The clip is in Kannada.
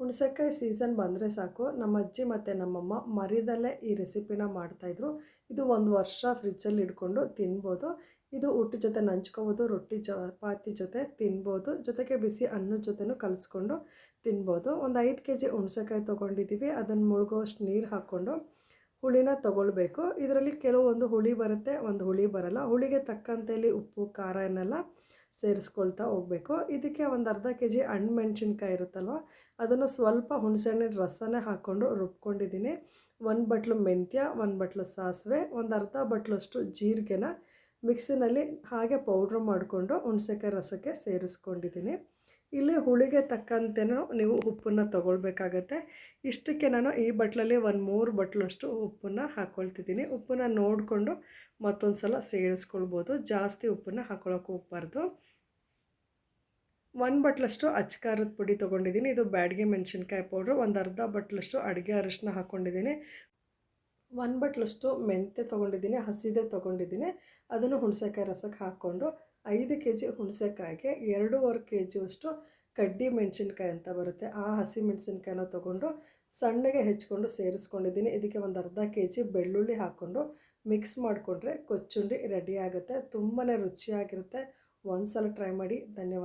ಹುಣಸೆಕಾಯಿ ಸೀಸನ್ ಬಂದರೆ ಸಾಕು. ನಮ್ಮ ಅಜ್ಜಿ ಮತ್ತು ನಮ್ಮಮ್ಮ ಮರಿದಲ್ಲೇ ಈ ರೆಸಿಪಿನ ಮಾಡ್ತಾಯಿದ್ರು ಇದು ಒಂದು ವರ್ಷ ಫ್ರಿಜ್ಜಲ್ಲಿ ಇಟ್ಕೊಂಡು ತಿನ್ಬೋದು. ಇದು ಹುಟ್ಟು ಜೊತೆ ನಂಚ್ಕೋಬೋದು, ರೊಟ್ಟಿ ಚಪಾತಿ ಜೊತೆ ತಿನ್ಬೋದು, ಜೊತೆಗೆ ಬಿಸಿ ಅನ್ನದ ಜೊತೆನೂ ಕಲಿಸ್ಕೊಂಡು ತಿನ್ಬೋದು. ಒಂದು ಐದು ಕೆ ಜಿ ಹುಣಸೆಕಾಯಿ ತೊಗೊಂಡಿದ್ದೀವಿ. ಅದನ್ನು ಮುಳುಗೋಷ್ಟು ನೀರು ಹಾಕ್ಕೊಂಡು ಹುಳಿನ ತಗೊಳ್ಬೇಕು. ಇದರಲ್ಲಿ ಕೆಲವೊಂದು ಹುಳಿ ಬರುತ್ತೆ, ಒಂದು ಹುಳಿ ಬರಲ್ಲ. ಹುಳಿಗೆ ತಕ್ಕಂತೆಯಲ್ಲಿ ಉಪ್ಪು, ಖಾರ ಏನೆಲ್ಲ ಸೇರಿಸ್ಕೊಳ್ತಾ ಹೋಗಬೇಕು. ಇದಕ್ಕೆ ಒಂದು ಅರ್ಧ ಕೆ ಜಿ ಹಣ್ಣು ಇರುತ್ತಲ್ವ, ಅದನ್ನು ಸ್ವಲ್ಪ ಹುಣಸೆಹಣ್ಣಿನ ರಸನೇ ಹಾಕ್ಕೊಂಡು ರುಬ್ಕೊಂಡಿದ್ದೀನಿ. ಒಂದು ಬಟ್ಲು ಮೆಂತ್ಯ, ಒಂದು ಬಟ್ಲು ಸಾಸಿವೆ, ಒಂದು ಅರ್ಧ ಬಟ್ಲಷ್ಟು ಜೀರಿಗೆನ ಮಿಕ್ಸಿನಲ್ಲಿ ಹಾಗೆ ಪೌಡ್ರ್ ಮಾಡಿಕೊಂಡು ಹುಣಸೆಕಾಯಿ ರಸಕ್ಕೆ ಸೇರಿಸ್ಕೊಂಡಿದ್ದೀನಿ. ಇಲ್ಲಿ ಹುಳಿಗೆ ತಕ್ಕಂತೆ ನೀವು ಉಪ್ಪನ್ನು ತೊಗೊಳ್ಬೇಕಾಗತ್ತೆ. ಇಷ್ಟಕ್ಕೆ ನಾನು ಈ ಬಟ್ಲಲ್ಲಿ ಒಂದು ಮೂರು ಬಟ್ಲಷ್ಟು ಉಪ್ಪನ್ನು ಹಾಕ್ಕೊಳ್ತಿದ್ದೀನಿ ಉಪ್ಪನ್ನು ನೋಡಿಕೊಂಡು ಮತ್ತೊಂದು ಸಲ ಸೇರಿಸ್ಕೊಳ್ಬೋದು. ಜಾಸ್ತಿ ಉಪ್ಪನ್ನು ಹಾಕ್ಕೊಳಕ್ಕೆ ಹೋಗ್ಬಾರ್ದು ಒಂದು ಬಟ್ಲಷ್ಟು ಅಚ್ಕಾರದ ಪುಡಿ ತೊಗೊಂಡಿದ್ದೀನಿ. ಇದು ಬ್ಯಾಡ್ಗೆ ಮೆಣಸಿನ್ಕಾಯಿ ಪೌಡ್ರು. ಒಂದು ಅರ್ಧ ಬಟ್ಲಷ್ಟು ಅಡುಗೆ ಅರಿಶಿನ ಹಾಕ್ಕೊಂಡಿದ್ದೀನಿ ಒಂದು ಬಟ್ಲಷ್ಟು ಮೆಂತೆ ತೊಗೊಂಡಿದ್ದೀನಿ, ಹಸಿದೆ ತೊಗೊಂಡಿದ್ದೀನಿ. ಅದನ್ನು ಹುಣಸೆಕಾಯಿ ರಸಕ್ಕೆ ಹಾಕ್ಕೊಂಡು ಐದು ಕೆ ಜಿ ಹುಣಸೆಕಾಯಿಗೆ ಎರಡೂವರೆ ಕೆ ಜಿಯಷ್ಟು ಕಡ್ಡಿ ಮೆಣಸಿನ್ಕಾಯಿ ಅಂತ ಬರುತ್ತೆ. ಆ ಹಸಿ ಮೆಣಸಿನ್ಕಾಯಿನ ತೊಗೊಂಡು ಸಣ್ಣಗೆ ಹೆಚ್ಕೊಂಡು ಸೇರಿಸ್ಕೊಂಡಿದ್ದೀನಿ. ಇದಕ್ಕೆ ಒಂದು ಅರ್ಧ ಕೆ ಜಿ ಬೆಳ್ಳುಳ್ಳಿ ಹಾಕ್ಕೊಂಡು ಮಿಕ್ಸ್ ಮಾಡಿಕೊಂಡ್ರೆ ಕೊಚ್ಚುಂಡಿ ರೆಡಿ ಆಗುತ್ತೆ. ತುಂಬಾ ರುಚಿಯಾಗಿರುತ್ತೆ. ಒಂದು ಸಲ ಟ್ರೈ ಮಾಡಿ. ಧನ್ಯವಾದ.